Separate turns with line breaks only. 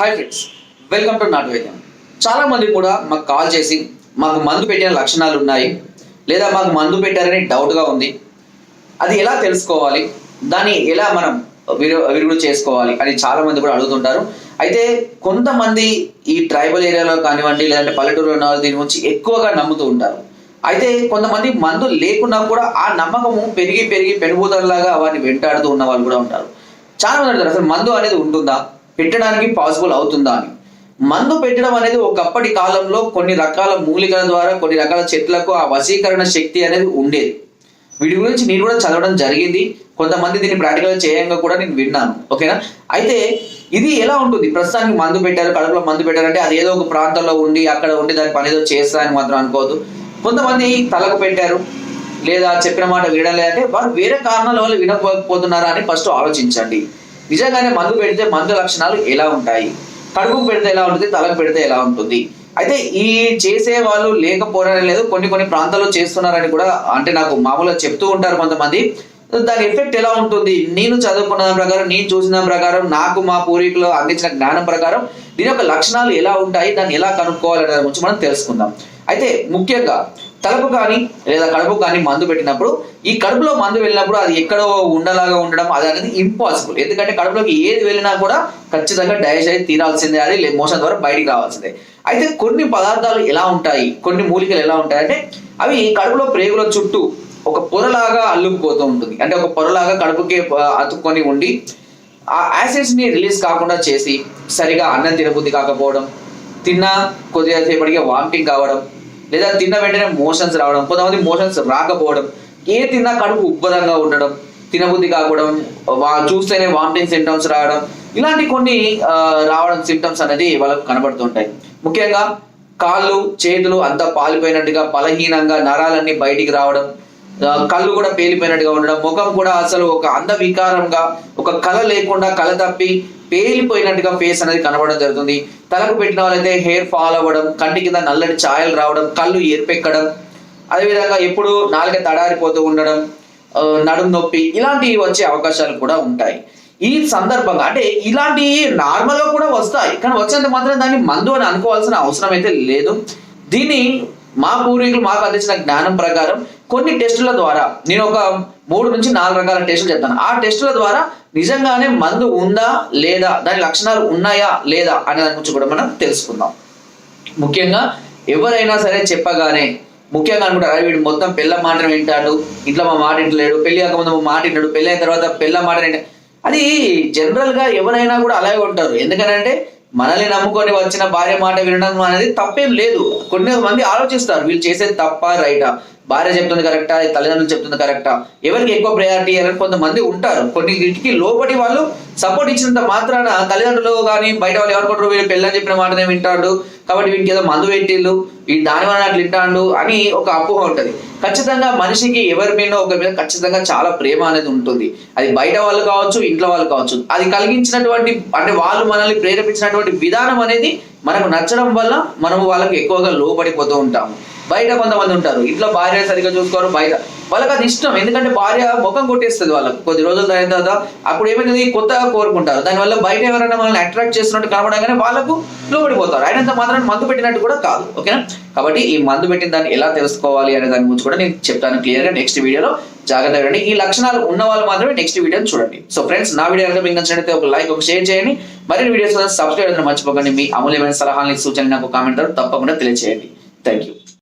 Hi friends welcome to నాటు వైద్యం చాలా మంది కూడా మాకు కాల్ చేసి మాకు మందు పెట్టిన లక్షణాలు ఉన్నాయి లేదా మాకు మందు పెట్టారని డౌట్గా ఉంది. అది ఎలా తెలుసుకోవాలి? దాన్ని ఎలా మనం విరు విరుగుడు చేసుకోవాలి అని చాలా మంది కూడా అడుగుతుంటారు. అయితే కొంతమంది ఈ ట్రైబల్ ఏరియాలో కానివ్వండి లేదంటే పల్లెటూరులో ఉన్న వాళ్ళు దీని గురించి ఎక్కువగా నమ్ముతూ ఉంటారు. అయితే కొంతమంది మందు లేకున్నా కూడా ఆ నమ్మకము పెరిగి పెరిగి పెనుబూతలాగా వారిని వెంటాడుతూ ఉన్న వాళ్ళు కూడా ఉంటారు. చాలా మంది అంటారు అసలు మందు అనేది ఉంటుందా? పెట్టడానికి పాసిబుల్ అవుతుందా అని. మందు పెట్టడం అనేది ఒకప్పటి కాలంలో కొన్ని రకాల మూలికల ద్వారా కొన్ని రకాల చెట్లకు ఆ వశీకరణ శక్తి అనేది ఉండేది. వీటి గురించి నేను కూడా చదవడం జరిగింది. కొంతమంది దీన్ని ప్రాక్టికల్ చేయంగా కూడా నేను విన్నాను. ఓకేనా? అయితే ఇది ఎలా ఉంటుంది? ప్రస్తుతానికి మందు పెట్టారు కడుపులో మందు పెట్టారంటే అది ఏదో ఒక ప్రాంతంలో ఉండి అక్కడ ఉండి దాని పని ఏదో చేస్తారని మాత్రం అనుకోవద్దు. కొంతమంది తలకు పెట్టారు లేదా చెప్పిన మాట వినడం లేదంటే వారు వేరే కారణాల వల్ల వినకపోతున్నారా అని ఫస్ట్ ఆలోచించండి. నిజంగానే మందు పెడితే మందు లక్షణాలు ఎలా ఉంటాయి? కడుపుకు పెడితే ఎలా ఉంటుంది? తలకు పెడితే ఎలా ఉంటుంది? అయితే ఈ చేసే వాళ్ళు లేకపోవడం లేదు. కొన్ని కొన్ని ప్రాంతాల్లో చేస్తున్నారని కూడా అంటే నాకు మామూలుగా చెప్తూ ఉంటారు కొంతమంది. దాని ఎఫెక్ట్ ఎలా ఉంటుంది? నేను చదువుకున్న ప్రకారం నేను చూసిన ప్రకారం నాకు మా పూర్వీకులు అందించిన జ్ఞానం ప్రకారం దీని యొక్క లక్షణాలు ఎలా ఉంటాయి? దాన్ని ఎలా కనుక్కోవాలి అనేది గురించి మనం తెలుసుకుందాం. అయితే ముఖ్యంగా తలుపు కానీ లేదా కడుపు కానీ మందు పెట్టినప్పుడు ఈ కడుపులో మందు వెళ్ళినప్పుడు అది ఎక్కడో ఉండలాగా ఉండడం అది అనేది ఇంపాసిబుల్ ఎందుకంటే కడుపులోకి ఏది వెళ్ళినా కూడా ఖచ్చితంగా డైజెస్ట్ అయితే తీరాల్సిందే అది మోషన్ ద్వారా బయటికి రావాల్సిందే. అయితే కొన్ని పదార్థాలు ఎలా ఉంటాయి? కొన్ని మూలికలు ఎలా ఉంటాయి అంటే అవి కడుపులో ప్రేగుల చుట్టూ ఒక పొరలాగా అల్లుకుపోతూ ఉంటుంది. అంటే ఒక పొరలాగా కడుపుకి అతుక్కొని ఉండి ఆ యాసిడ్స్ని రిలీజ్ కాకుండా చేసి సరిగా అన్నం తినబుద్ధి కాకపోవడం తిన్నా కొద్దిగా సేపటికి వామిటింగ్ కావడం లేదా తిన్న వెంటనే మోషన్స్ రావడం కొంతమంది మోషన్స్ రాకపోవడం ఏ తిన్నా కడుపు ఉబ్బరంగా ఉండడం తినబుద్ధి కాకపోవడం వా చూస్తేనే వామిటింగ్ సిమ్టమ్స్ రావడం ఇలాంటి కొన్ని రావడం సిమ్టమ్స్ అనేది వాళ్ళకు కనబడుతుంటాయి. ముఖ్యంగా కాళ్ళు చేతులు అంతా పాలిపోయినట్టుగా బలహీనంగా నరాలన్నీ బయటికి రావడం కళ్ళు కూడా పేలిపోయినట్టుగా ఉండడం ముఖం కూడా అసలు ఒక అంద వికారంగా ఒక కళ లేకుండా కళ తప్పి పేలిపోయినట్టుగా ఫేస్ అనేది కనబడడం జరుగుతుంది. తలకు పెట్టిన వాళ్ళైతే హెయిర్ ఫాల్ అవ్వడం కంటి కింద నల్లటి ఛాయలు రావడం కళ్ళు ఏర్పెక్కడం అదేవిధంగా ఎప్పుడు నాలుక తడారిపోతూ ఉండడం నడుం నడుము నొప్పి ఇలాంటివి వచ్చే అవకాశాలు కూడా ఉంటాయి. ఈ సందర్భంగా అంటే ఇలాంటి నార్మల్గా కూడా వస్తాయి. కానీ వచ్చేంత మాత్రం దాన్ని మందు అని అనుకోవాల్సిన అవసరం అయితే లేదు. దీన్ని మా పూర్వీకులు మాకు అందించిన జ్ఞానం ప్రకారం కొన్ని టెస్టుల ద్వారా నేను ఒక మూడు నుంచి నాలుగు రకాల టెస్టులు చెప్తాను. ఆ టెస్టుల ద్వారా నిజంగానే మందు ఉందా లేదా దాని లక్షణాలు ఉన్నాయా లేదా అనే దాని గురించి కూడా మనం తెలుసుకుందాం. ముఖ్యంగా ఎవరైనా సరే చెప్పగానే ముఖ్యంగా అనుకుంటారు "అరే వీడు మొత్తం పిల్ల మాట వింటాడు ఇంట్లో మా మాట వింటలేడు పెళ్ళి కాకముందు మా మాట వింటాడు పెళ్ళి అయిన తర్వాత పిల్ల మాట వింటాడు అది జనరల్గా ఎవరైనా కూడా అలాగే ఉంటారు. ఎందుకనంటే మనల్ని నమ్ముకొని వచ్చిన భార్య మాట వినడం అనేది తప్పేం లేదు. కొన్ని మంది ఆలోచిస్తారు వీళ్ళు చేసేది తప్ప రైటా? భార్య చెప్తుంది కరెక్టా? తల్లిదండ్రులు చెప్తుంది కరెక్టా? ఎవరికి ఎక్కువ ప్రయారిటీ అని కొంతమంది ఉంటారు. కొన్నిటికి లోపటి వాళ్ళు సపోర్ట్ ఇచ్చినంత మాత్రాన తల్లిదండ్రులు కానీ బయట వాళ్ళు ఎవరుకుంటారు వీళ్ళు పెళ్ళని చెప్పిన మాటనే వింటాడు. కాబట్టి వీటికి ఏదో మందు పెట్టిళ్ళు ఈ దాని వల్ల అట్లా వింటాడు అని ఒక అపోహ ఉంటుంది. ఖచ్చితంగా మనిషికి ఎవరి మీద ఒక మీద ఖచ్చితంగా చాలా ప్రేమ అనేది ఉంటుంది. అది బయట వాళ్ళు కావచ్చు ఇంట్లో వాళ్ళు కావచ్చు. అది కలిగించినటువంటి అంటే వాళ్ళు మనల్ని ప్రేరేపించినటువంటి విధానం అనేది మనకు నచ్చడం వల్ల మనము వాళ్ళకి ఎక్కువగా లోపడిపోతూ ఉంటాము. బయట కొంతమంది ఉంటారు. ఇంట్లో భార్య సరిగ్గా చూసుకోరు బయట. వాళ్ళకి అది ఇష్టం. ఎందుకంటే భార్య ముఖం కొట్టేస్తుంది వాళ్ళకి. కొద్ది రోజులు అయిన తర్వాత అప్పుడు ఏమైతుంది కొత్తగా కోరుకుంటారు. దానివల్ల బయట ఎవరైనా మనల్ని అట్రాక్ట్ చేస్తున్నట్టు కనబడగానే వాళ్ళకు లోబడిపోతారు అయినంత మాత్రం మందు పెట్టినట్టు కూడా కాదు. ఓకేనా? కాబట్టి ఈ మందు పెట్టిన దాన్ని ఎలా తెలుసుకోవాలి అనే దాని గురించి కూడా నేను చెప్తాను క్లియర్గా నెక్స్ట్ వీడియోలో. జాగ్రత్తగా ఉండండి ఈ లక్షణాలు ఉన్న వాళ్ళు మాత్రమే నెక్స్ట్ వీడియోని చూడండి. సో ఫ్రెండ్స్ నా వీడియో కనుక మీకు నచ్చినట్లయితే ఒక లైక్ ఒక షేర్ చేయండి. మరిన్ని వీడియోస్ సబ్స్క్రైబ్ అయితే మర్చిపోకండి. మీ అమూల్యమైన సలహాలని సూచనలు నాకు కామెంట్ తప్పకుండా తెలియజేయండి థ్యాంక్ యూ